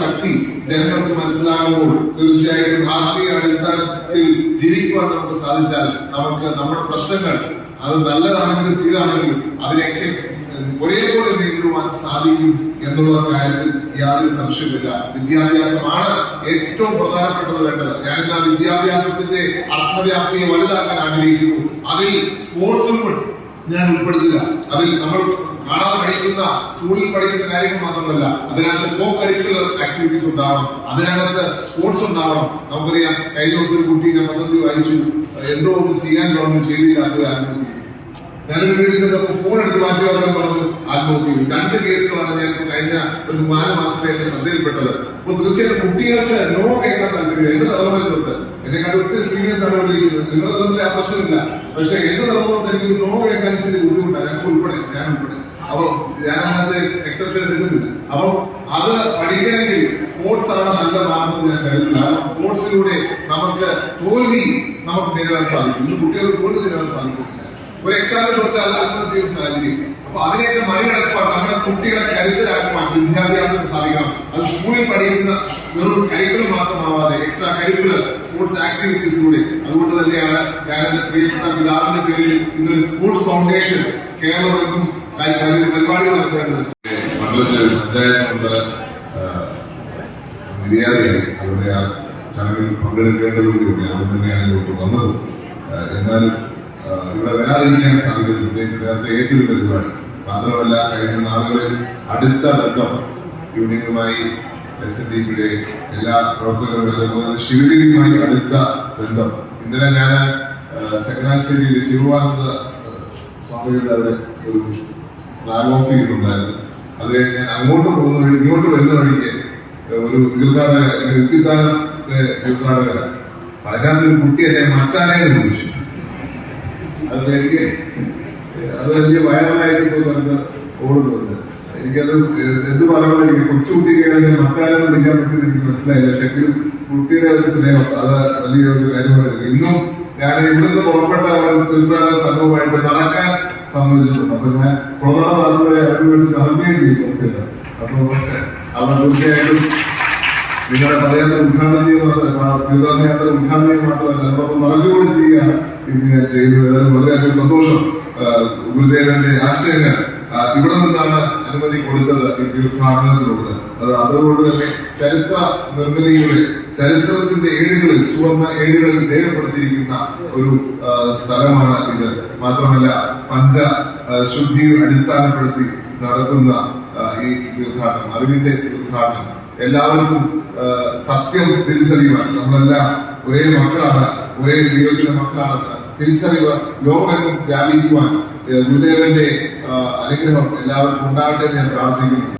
ജനങ്ങൾക്ക് മനസ്സിലാകുമ്പോൾ തീർച്ചയായിട്ടും ആത്മീയ അടിസ്ഥാനത്തിൽ ജീവിക്കുവാൻ നമുക്ക് സാധിച്ചാൽ നമുക്ക് നമ്മുടെ പ്രശ്നങ്ങൾ അത് നല്ലതാണെങ്കിലും തീരാണെങ്കിലും അതിനെയൊക്കെ ഒരേപോലെ നേരിടുവാൻ സാധിക്കും എന്നുള്ള കാര്യത്തിൽ യാതൊരു സംശയമില്ല വിദ്യാഭ്യാസമാണ് ഏറ്റവും പ്രധാനപ്പെട്ടത് വേണ്ടത്. ഞാനിന്ന് ആ വിദ്യാഭ്യാസത്തിന്റെ അർത്ഥവ്യാപ്തിയെ വലുതാക്കാൻ ആഗ്രഹിക്കുന്നു. അതിൽ സ്പോർട്സും ഞാൻ ഉൾപ്പെടുത്തുക. അതിൽ നമ്മൾ കാണാതെ പഠിക്കുന്ന സ്കൂളിൽ പഠിക്കുന്ന കാര്യങ്ങൾ മാത്രമല്ല അതിനകത്ത് കോ കരിക്കുലർ ആക്ടിവിറ്റീസ് ഉണ്ടാവണം അതിനകത്ത് സ്പോർട്സ് ഉണ്ടാവണം. നമുക്കറിയാം കഴിഞ്ഞ ദിവസം ഒരു കുട്ടി ഞാൻ പദ്ധതി വായിച്ചു എന്തോ ഒന്ന് ചെയ്യാൻ ഗവൺമെന്റ് ചെയ്തില്ല അത് ഞാനൊരു വീട്ടിൽ ഫോൺ എടുത്ത് മാറ്റി വെക്കാൻ പറഞ്ഞു ആത്മഹത്യ. രണ്ട് കേസുകളാണ് ഞാൻ കഴിഞ്ഞ ഒരു നാല് മാസത്തെ എന്റെ ശ്രദ്ധയിൽപ്പെട്ടത്. അപ്പൊ തീർച്ചയായിട്ടും കുട്ടികൾക്ക് നോ കേൾക്കാൻ താല്പര്യം തലമുറയിലുണ്ട് എന്നെ കണ്ട് ഒത്തിരി സീനിയേഴ്സ് ആണ് വിളിക്കുന്നത് നിങ്ങളുടെ തലമുറ പ്രശ്നമില്ല. പക്ഷെ തലമുറ എനിക്ക് നോ കേൾക്കാൻ ഇച്ചിരി ബുദ്ധിമുട്ടാണ്. ഞങ്ങൾക്ക് ഉൾപ്പെടെ ഞാൻ ഉൾപ്പെടെ. അപ്പൊ ഞാൻ അതിനകത്ത് എക്സെപ്ഷൻ എടുക്കുന്നില്ല. അപ്പൊ അത് പഠിക്കണമെങ്കിൽ സ്പോർട്സ് ആണ് നല്ല മാർഗം ഞാൻ കരുതുന്നില്ല കാരണം സ്പോർട്സിലൂടെ നമുക്ക് തോൽവി നമുക്ക് നേരിടാൻ സാധിക്കും. ഇന്ന് കുട്ടികൾക്ക് തോൽവി നേരിടാൻ സാധിക്കുന്നില്ല ഒരു എക്സാമിൽ തോറ്റാൽ ആത്മഹത്യ സാഹചര്യം അപ്പൊ അതിനെയൊക്കെ മറികടക്കാൻ നമ്മുടെ കുട്ടികളെ കരുതലാക്കുവാൻ വിദ്യാഭ്യാസം സാധിക്കണം. അത് സ്കൂളിൽ പഠിക്കുന്ന വെറും കരിക്കുലം മാത്രമാവാതെ എക്സ്ട്രാ കരിക്കുലർ സ്പോർട്സ് ആക്ടിവിറ്റീസിലൂടെ അതുകൊണ്ട് തന്നെയാണ് ഞാൻ എന്റെ പ്രിയപ്പെട്ട പിതാവിന്റെ പേരിൽ ഇന്നൊരു സ്പോർട്സ് ഫൗണ്ടേഷൻ കേരളത്തിലും പരിപാടികൾ നടത്തേണ്ടത് മണ്ഡലത്തിലെ പഞ്ചായത്ത് മെമ്പർ നിര്യാതയായി അവരുടെ ആ ചടങ്ങിൽ പങ്കെടുക്കേണ്ടതുകൂടി അവർ തന്നെയാണ് ഇങ്ങോട്ട് വന്നത്. എന്നാൽ ഇവിടെ വരാതിരിക്കാൻ സാധിക്കുന്നത് പ്രത്യേകിച്ച് നേരത്തെ ഏറ്റവും പരിപാടി. മാത്രമല്ല കഴിഞ്ഞ നാളുകളിൽ അടുത്ത ബന്ധം യൂണിയനുമായി എസ് എൻ ഡി പിയുടെ എല്ലാ പ്രവർത്തകരും ശിവഗിരിയുമായി അടുത്ത ബന്ധം. ഇന്നലെ ഞാൻ ചങ്ങനാശ്ശേരിയിൽ ശിവാനന്ദ സ്വാമികളുടെ അവിടെ ഒരു ഫ്ലാഗ് ഓഫ് ചെയ്തിട്ടുണ്ടായിരുന്നു. അത് ഞാൻ അങ്ങോട്ട് പോകുന്ന വഴി ഇങ്ങോട്ട് വരുന്ന വഴിക്ക് ഒരു തീർത്ഥാടക വ്യക്തിത്വത്തെ തീർത്ഥാടകര അതിനകത്ത് ഒരു കുട്ടി എന്നെ മച്ചാനെ വിളിച്ചു. അത് എനിക്ക് അത് വലിയ വയറലായിട്ട് ഇപ്പോൾ പറഞ്ഞ ഓടുന്നുണ്ട്. എനിക്കത് എന്ത് പറയണം എനിക്ക് കൊച്ചുകുട്ടിക്ക് മക്കാലം വിളിക്കാൻ പറ്റുന്ന എനിക്ക് മനസ്സിലായില്ല. പക്ഷെ കുട്ടിയുടെ ഒരു സ്നേഹം അത് വലിയ ഒരു കാര്യമാണ് ഇന്നും ഞാൻ ഇവിടുന്ന് പുറപ്പെട്ട ഒരു തീർത്ഥാടക സംഘവുമായിട്ട് നടക്കാൻ സമ്മതിച്ചിട്ടുണ്ട് അപ്പൊ ഞാൻ കൊറോണ നാളുകളെ അതിനു വേണ്ടി നടക്കുകയും ചെയ്യും അപ്പൊ അവർ തീർച്ചയായിട്ടും നിങ്ങളുടെ പദയാത്ര ഉദ്ഘാടനം ചെയ്യുക മാത്രമല്ല തീർത്ഥാടനയാത്ര ഉദ്ഘാടനം ചെയ്യുക മാത്രമല്ല അതോടൊപ്പം നടന്നുകൂടി ചെയ്യുകയാണ് ഇത് ഞാൻ ചെയ്യുന്നത്. വളരെയധികം സന്തോഷം. ഗുരുദേവന്റെ ആശയങ്ങൾ. ഇവിടെ നിന്നാണ് അനുമതി കൊടുത്തത് ഈ തീർത്ഥാടനത്തിനുള്ളത് അത് അതുകൊണ്ട് തന്നെ ചരിത്ര നിർമ്മിതിയുടെ ചരിത്രത്തിന്റെ ഏടുകളിൽ സുവർണ ഏടുകളിൽ രേഖപ്പെടുത്തിയിരിക്കുന്ന ഒരു സ്ഥലമാണ് ഇത്. മാത്രമല്ല പഞ്ച ശുദ്ധി അടിസ്ഥാനപ്പെടുത്തി നടത്തുന്ന ഈ തീർത്ഥാടനം അറിവിന്റെ തീർത്ഥാടനം. എല്ലാവർക്കും സത്യം തിരിച്ചറിയുവാൻ നമ്മളെല്ലാം ഒരേ മക്കളാണ് ഒരേ ദൈവത്തിന്റെ മക്കളാണെന്ന് തിരിച്ചറിവ് ലോകം വ്യാപിക്കുവാൻ ഗുരുദേവന്റെ അനുഗ്രഹം എല്ലാവർക്കും ഉണ്ടാകട്ടെ ഞാൻ പ്രാർത്ഥിക്കുന്നു.